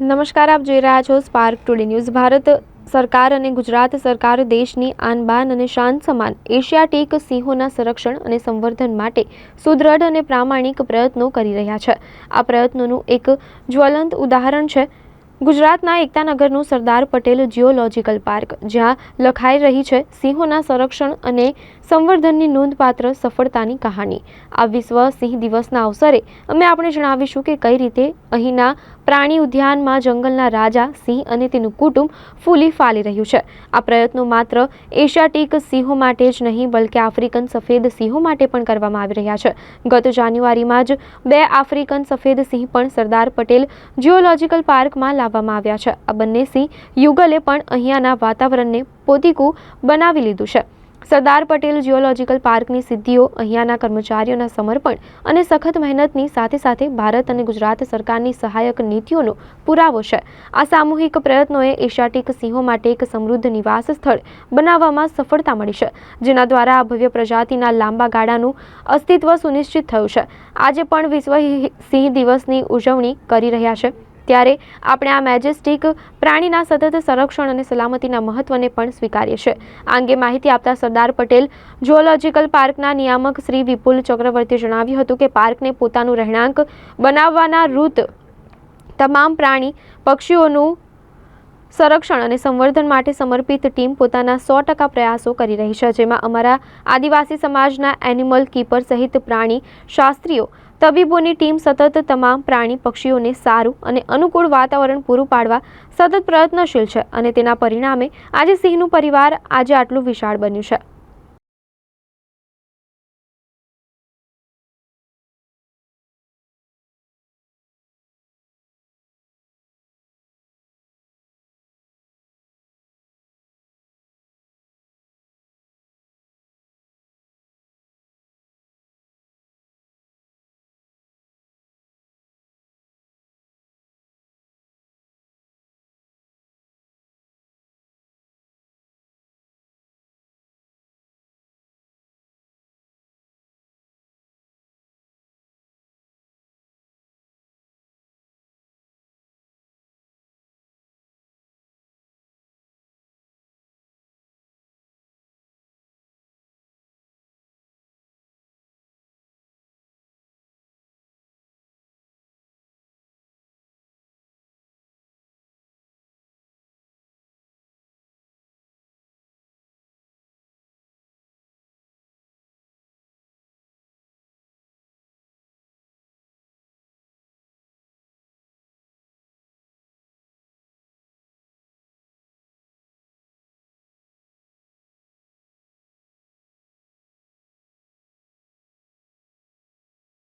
નમસ્કાર, આપ જોઈ રહ્યા છો સ્પાર્ક ટુડે ન્યૂઝ ભારત સરકાર અને ગુજરાત સરકાર દેશની આન બાન અને શાન સમાન એશિયાટિક સિંહોના સંરક્ષણ અને સંવર્ધન માટે સુદૃઢ અને પ્રામાણિક પ્રયત્નો કરી રહ્યા છે. આ પ્રયત્નોનું એક જ્વલંત ઉદાહરણ છે ગુજરાતના એકતાનગરનું સરદાર પટેલ જિયોલોજીકલ પાર્ક જ્યાં લખાઈ રહી છે સિંહોના સંરક્ષણ અને સંવર્ધનની નોંધપાત્ર સફળતાની કહાની. આ વિશ્વ સિંહ દિવસના અવસરે અમે આપણે જણાવીશું કે કઈ રીતે અહીંના પ્રાણી ઉદ્યાનમાં જંગલના રાજા સિંહ અને તેનું કુટુંબ ફૂલી ફાલી રહ્યું છે. આ પ્રયત્નો માત્ર એશિયાટિક સિંહો માટે જ નહીં, બલકે આફ્રિકન સફેદ સિંહો માટે પણ કરવામાં આવી રહ્યા છે. ગત જાન્યુઆરીમાં જ બે આફ્રિકન સફેદ સિંહ પણ સરદાર પટેલ જિયોલોજીકલ પાર્કમાં લાવવામાં આવ્યા છે. આ બંને સિંહ યુગલે પણ અહીંયાના વાતાવરણને પોતીકું બનાવી લીધું છે. સરદાર પટેલ જિયોલોજીકલ પાર્કની સિદ્ધિઓ, અહીંયાના કર્મચારીઓના સમર્પણ અને સખત મહેનતની સાથે સાથે ભારત અને ગુજરાત સરકારની સહાયક નીતિઓનો પુરાવો છે. આ સામૂહિક પ્રયત્નોએ એશિયાટિક સિંહો માટે એક સમૃદ્ધ નિવાસ સ્થળ બનાવવામાં સફળતા મળી છે, જેના દ્વારા આ ભવ્ય પ્રજાતિના લાંબા ગાળાનું અસ્તિત્વ સુનિશ્ચિત થયું છે. આજે પણ વિશ્વ સિંહ દિવસની ઉજવણી કરી રહ્યા છે. ત્યારે આપણે આ મેજેસ્ટિક પ્રાણીના સતત સંરક્ષણ અને સલામતીના મહત્વને પણ સ્વીકારીએ છીએ. આ અંગે માહિતી આપતા સરદાર પટેલ ઝુઓલોજીકલ પાર્કના નિયામક શ્રી વિપુલ ચક્રવર્તીએ જણાવ્યું હતું કે પાર્કને પોતાનું રહેણાંક બનાવવાના રૂત તમામ પ્રાણી પક્ષીઓનું સંરક્ષણ અને સંવર્ધન માટે સમર્પિત ટીમ પોતાના સો ટકા પ્રયાસો કરી રહી છે, જેમાં અમારા આદિવાસી સમાજના એનિમલ કીપર સહિત પ્રાણી, શાસ્ત્રીઓ, તબીબોની ટીમ સતત તમામ પ્રાણી પક્ષીઓને સારું અને અનુકૂળ વાતાવરણ પૂરું પાડવા સતત પ્રયત્નશીલ છે અને તેના પરિણામે આજે સિંહનું પરિવાર આજે આટલું વિશાળ બન્યું છે.